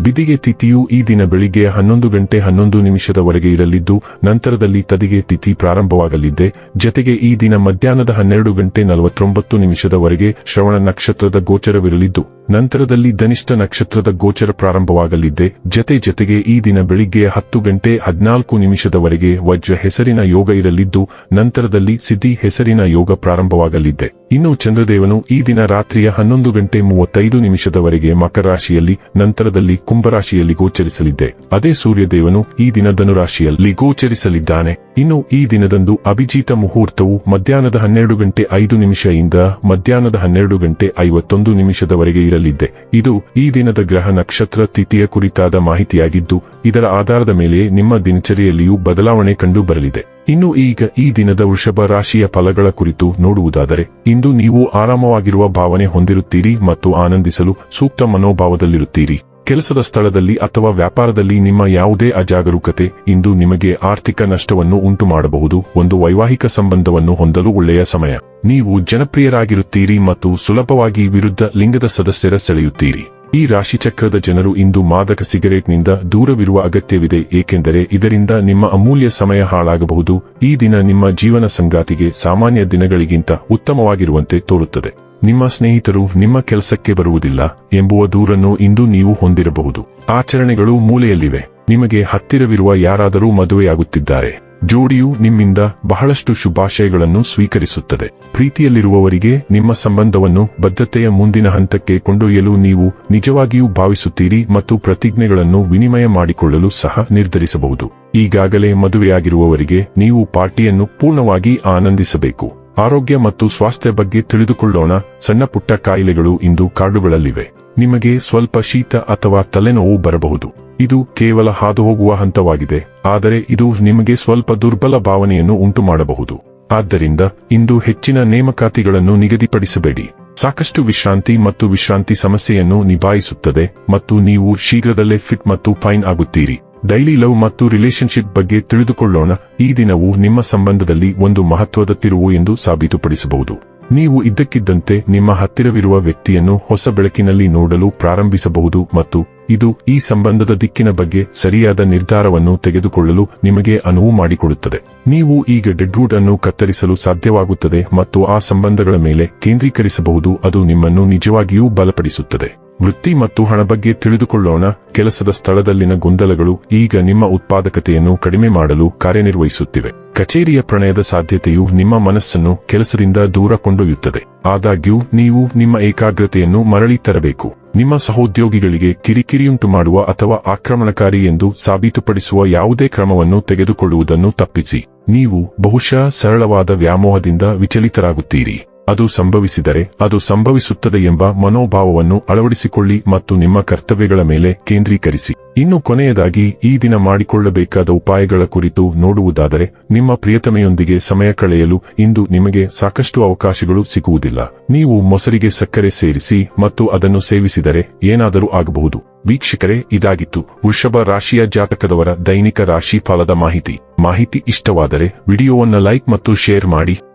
ಬಿದಿಗೆ ತಿಥಿಯು ಈ ದಿನ ಬೆಳಿಗ್ಗೆ ಹನ್ನೊಂದು ಗಂಟೆ ಹನ್ನೊಂದು ನಿಮಿಷದವರೆಗೆ ಇರಲಿದ್ದು, ನಂತರದಲ್ಲಿ ತದಿಗೆ ತಿಥಿ ಪ್ರಾರಂಭವಾಗಲಿದೆ ಜತೆಗೆ ಈ ದಿನ ಮಧ್ಯಾಹ್ನದ ಹನ್ನೆರಡು ಗಂಟೆ ನಲವತ್ತೊಂಬತ್ತು ನಿಮಿಷದವರೆಗೆ ಶ್ರವಣ ನಕ್ಷತ್ರದ ಗೋಚರವಿರಲಿದ್ದು. ನಂತರದಲ್ಲಿ ಧನಿಷ್ಠ ನಕ್ಷತ್ರದ ಗೋಚರ ಪ್ರಾರಂಭವಾಗಲಿದೆ. ಜತೆ ಜತೆಗೆ ಈ ದಿನ ಬೆಳಿಗ್ಗೆ ಹತ್ತು ಗಂಟೆ ಹದಿನಾಲ್ಕು ನಿಮಿಷದವರೆಗೆ ವಜ್ರ ಹೆಸರಿನ ಯೋಗ ಇರಲಿದ್ದು, ನಂತರದಲ್ಲಿ ಸಿದ್ಧಿ ಹೆಸರಿನ ಯೋಗ ಪ್ರಾರಂಭವಾಗಲಿದೆ. ಇನ್ನು ಚಂದ್ರದೇವನು ಈ ದಿನ ರಾತ್ರಿಯ ಹನ್ನೊಂದು ಗಂಟೆ ಮೂವತ್ತೈದು ನಿಮಿಷದವರೆಗೆ ಮಕರ ರಾಶಿಯಲ್ಲಿ ನಂತರದಲ್ಲಿ ಕುಂಭರಾಶಿಯಲ್ಲಿ ಗೋಚರಿಸಲಿದ್ದೆ ಅದೇ ಸೂರ್ಯದೇವನು ಈ ದಿನ ಧನುರಾಶಿಯಲ್ಲಿ ಗೋಚರಿಸಲಿದ್ದಾನೆ. ಇನ್ನು ಈ ದಿನದಂದು ಅಭಿಜಿತ ಮುಹೂರ್ತವು ಮಧ್ಯಾಹ್ನದ ಹನ್ನೆರಡು ಗಂಟೆ ಐದು ನಿಮಿಷದಿಂದ ಮಧ್ಯಾಹ್ನದ ಹನ್ನೆರಡು ಗಂಟೆ ಐವತ್ತೊಂದು ನಿಮಿಷದವರೆಗೆ ಇರಲಿದೆ ಇದು ಈ ದಿನದ ಗ್ರಹ ನಕ್ಷತ್ರ ತಿಥಿಯ ಕುರಿತಾದ ಮಾಹಿತಿಯಾಗಿದ್ದು, ಇದರ ಆಧಾರದ ಮೇಲೆ ನಿಮ್ಮ ದಿನಚರಿಯಲ್ಲಿಯೂ ಬದಲಾವಣೆ ಕಂಡು ಬರಲಿದೆ ಇನ್ನು ಈಗ ಈ ದಿನದ ವೃಷಭ ರಾಶಿಯ ಫಲಗಳ ಕುರಿತು ನೋಡುವುದಾದರೆ, ಇಂದು ನೀವು ಆರಾಮವಾಗಿರುವ ಭಾವನೆ ಹೊಂದಿರುತ್ತೀರಿ ಮತ್ತು ಆನಂದಿಸಲು ಸೂಕ್ತ ಮನೋಭಾವದಲ್ಲಿರುತ್ತೀರಿ. ಕೆಲಸದ ಸ್ಥಳದಲ್ಲಿ ಅಥವಾ ವ್ಯಾಪಾರದಲ್ಲಿ ನಿಮ್ಮ ಯಾವುದೇ ಅಜಾಗರೂಕತೆ, ಇಂದು ನಿಮಗೆ ಆರ್ಥಿಕ ನಷ್ಟವನ್ನು ಉಂಟು ಮಾಡಬಹುದು ಒಂದು ವೈವಾಹಿಕ ಸಂಬಂಧವನ್ನು ಹೊಂದಲು ಒಳ್ಳೆಯ ಸಮಯ. ನೀವು ಜನಪ್ರಿಯರಾಗಿರುತ್ತೀರಿ ಮತ್ತು ಸುಲಭವಾಗಿ ವಿರುದ್ಧ ಲಿಂಗದ ಸದಸ್ಯರ ಸೆಳೆಯುತ್ತೀರಿ. ಈ ರಾಶಿಚಕ್ರದ ಜನರು ಇಂದು ಮಾದಕ ಸಿಗರೇಟ್ನಿಂದ ದೂರವಿರುವ ಅಗತ್ಯವಿದೆ, ಏಕೆಂದರೆ ಇದರಿಂದ ನಿಮ್ಮ ಅಮೂಲ್ಯ ಸಮಯ ಹಾಳಾಗಬಹುದು. ಈ ದಿನ ನಿಮ್ಮ ಜೀವನ ಸಂಗಾತಿಗೆ ಸಾಮಾನ್ಯ ದಿನಗಳಿಗಿಂತ ಉತ್ತಮವಾಗಿರುವಂತೆ ತೋರುತ್ತದೆ. ನಿಮ್ಮ ಸ್ನೇಹಿತರು ನಿಮ್ಮ ಕೆಲಸಕ್ಕೆ ಬರುವುದಿಲ್ಲ ಎಂಬುವ ದೂರನ್ನು ಇಂದು ನೀವು ಹೊಂದಿರಬಹುದು. ಆಚರಣೆಗಳು ಮೂಲೆಯಲ್ಲಿವೆ. ನಿಮಗೆ ಹತ್ತಿರವಿರುವ ಯಾರಾದರೂ ಮದುವೆಯಾಗುತ್ತಿದ್ದಾರೆ. ಜೋಡಿಯು ನಿಮ್ಮಿಂದ ಬಹಳಷ್ಟು ಶುಭಾಶಯಗಳನ್ನು ಸ್ವೀಕರಿಸುತ್ತದೆ. ಪ್ರೀತಿಯಲ್ಲಿರುವವರಿಗೆ ನಿಮ್ಮ ಸಂಬಂಧವನ್ನು ಬದ್ಧತೆಯ ಮುಂದಿನ ಹಂತಕ್ಕೆ ಕೊಂಡೊಯ್ಯಲು ನೀವು ನಿಜವಾಗಿಯೂ ಭಾವಿಸುತ್ತೀರಿ ಮತ್ತು ಪ್ರತಿಜ್ಞೆಗಳನ್ನು ವಿನಿಮಯ ಮಾಡಿಕೊಳ್ಳಲು ಸಹ ನಿರ್ಧರಿಸಬಹುದು. ಈಗಾಗಲೇ ಮದುವೆಯಾಗಿರುವವರಿಗೆ ನೀವು ಪಾರ್ಟಿಯನ್ನು ಪೂರ್ಣವಾಗಿ ಆನಂದಿಸಬೇಕು. ಆರೋಗ್ಯ ಮತ್ತು ಸ್ವಾಸ್ಥ್ಯ ಬಗ್ಗೆ ತಿಳಿದುಕೊಳ್ಳೋಣ. ಸಣ್ಣ ಪುಟ್ಟ ಕಾಯಿಲೆಗಳು ಇಂದು ಕಾಡುಗಳಲ್ಲಿವೆ. ನಿಮಗೆ ಸ್ವಲ್ಪ ಶೀತ ಅಥವಾ ತಲೆನೋವು ಬರಬಹುದು. ಇದು ಕೇವಲ ಹಾದುಹೋಗುವ ಹಂತವಾಗಿದೆ. ಆದರೆ ಇದು ನಿಮಗೆ ಸ್ವಲ್ಪ ದುರ್ಬಲ ಭಾವನೆಯನ್ನು ಉಂಟು ಮಾಡಬಹುದು ಆದ್ದರಿಂದ ಇಂದು ಹೆಚ್ಚಿನ ನೇಮಕಾತಿಗಳನ್ನು ನಿಗದಿಪಡಿಸಬೇಡಿ. ಸಾಕಷ್ಟು ವಿಶ್ರಾಂತಿ ಮತ್ತು ವಿಶ್ರಾಂತಿ ಸಮಸ್ಯೆಯನ್ನು ನಿಭಾಯಿಸುತ್ತದೆ ಮತ್ತು ನೀವು ಶೀಘ್ರದಲ್ಲೇ ಫಿಟ್ ಮತ್ತು ಫೈನ್ ಆಗುತ್ತೀರಿ. ಡೈಲಿ ಲವ್ ಮತ್ತು ರಿಲೇಶನ್ಶಿಪ್ ಬಗ್ಗೆ ತಿಳಿದುಕೊಳ್ಳೋಣ. ಈ ದಿನವು ನಿಮ್ಮ ಸಂಬಂಧದಲ್ಲಿ ಒಂದು ಮಹತ್ವದ ತಿರುವು ಎಂದು ಸಾಬೀತುಪಡಿಸಬಹುದು. ನೀವು ಇದ್ದಕ್ಕಿದ್ದಂತೆ ನಿಮ್ಮ ಹತ್ತಿರವಿರುವ ವ್ಯಕ್ತಿಯನ್ನು ಹೊಸ ಬೆಳಕಿನಲ್ಲಿ ನೋಡಲು ಪ್ರಾರಂಭಿಸಬಹುದು ಮತ್ತು ಇದು ಈ ಸಂಬಂಧದ ದಿಕ್ಕಿನ ಬಗ್ಗೆ ಸರಿಯಾದ ನಿರ್ಧಾರವನ್ನು ತೆಗೆದುಕೊಳ್ಳಲು ನಿಮಗೆ ಅನುವು ಮಾಡಿಕೊಡುತ್ತದೆ. ನೀವು ಈಗ ಡೆಡ್ವುಡ್ ಅನ್ನು ಕತ್ತರಿಸಲು ಸಾಧ್ಯವಾಗುತ್ತದೆ ಮತ್ತು ಆ ಸಂಬಂಧಗಳ ಮೇಲೆ ಕೇಂದ್ರೀಕರಿಸಬಹುದು. ಅದು ನಿಮ್ಮನ್ನು ನಿಜವಾಗಿಯೂ ಬಲಪಡಿಸುತ್ತದೆ. ವೃತ್ತಿ ಮತ್ತು ಹಣ ಬಗ್ಗೆ ತಿಳಿದುಕೊಳ್ಳೋಣ. ಕೆಲಸದ ಸ್ಥಳದಲ್ಲಿನ ಗೊಂದಲಗಳು ಈಗ ನಿಮ್ಮ ಉತ್ಪಾದಕತೆಯನ್ನು ಕಡಿಮೆ ಮಾಡಲು ಕಾರ್ಯನಿರ್ವಹಿಸುತ್ತಿವೆ. ಕಚೇರಿಯ ಪ್ರಣಯದ ಸಾಧ್ಯತೆಯು ನಿಮ್ಮ ಮನಸ್ಸನ್ನು ಕೆಲಸದಿಂದ ದೂರ ಕೊಂಡೊಯ್ಯುತ್ತದೆ. ಆದಾಗ್ಯೂ, ನೀವು ನಿಮ್ಮ ಏಕಾಗ್ರತೆಯನ್ನು ಮರಳಿ ತರಬೇಕು. ನಿಮ್ಮ ಸಹೋದ್ಯೋಗಿಗಳಿಗೆ ಕಿರಿಕಿರಿಯುಂಟು ಮಾಡುವ ಅಥವಾ ಆಕ್ರಮಣಕಾರಿ ಎಂದು ಸಾಬೀತುಪಡಿಸುವ ಯಾವುದೇ ಕ್ರಮವನ್ನು ತೆಗೆದುಕೊಳ್ಳುವುದನ್ನು ತಪ್ಪಿಸಿ. ನೀವು ಬಹುಶಃ ಸರಳವಾದ ವ್ಯಾಮೋಹದಿಂದ ವಿಚಲಿತರಾಗುತ್ತೀರಿ. ಅದು ಸಂಭವಿಸಿದರೆ ಅದು ಸಂಭವಿಸುತ್ತದೆ ಎಂಬ ಮನೋಭಾವವನ್ನು ಅಳವಡಿಸಿಕೊಳ್ಳಿ ಮತ್ತು ನಿಮ್ಮ ಕರ್ತವ್ಯಗಳ ಮೇಲೆ ಕೇಂದ್ರೀಕರಿಸಿ. ಇನ್ನು ಕೊನೆಯದಾಗಿ, ಈ ದಿನ ಮಾಡಿಕೊಳ್ಳಬೇಕಾದ ಉಪಾಯಗಳ ಕುರಿತು ನೋಡುವುದಾದರೆ, ನಿಮ್ಮ ಪ್ರಿಯತಮೆಯೊಂದಿಗೆ ಸಮಯ ಕಳೆಯಲು ಇಂದು ನಿಮಗೆ ಸಾಕಷ್ಟು ಅವಕಾಶಗಳು ಸಿಗುವುದಿಲ್ಲ. ನೀವು ಮೊಸರಿಗೆ ಸಕ್ಕರೆ ಸೇರಿಸಿ ಮತ್ತು ಅದನ್ನು ಸೇವಿಸಿದರೆ ಏನಾದರೂ ಆಗಬಹುದು. ವೀಕ್ಷಕರೇ, ಇದಾಗಿತ್ತು ವೃಷಭ ರಾಶಿಯ ಜಾತಕದವರ ದೈನಿಕ ರಾಶಿ ಫಲದ ಮಾಹಿತಿ. ಮಾಹಿತಿ ಇಷ್ಟವಾದರೆ ವಿಡಿಯೋವನ್ನು ಲೈಕ್ ಮತ್ತು ಶೇರ್ ಮಾಡಿ.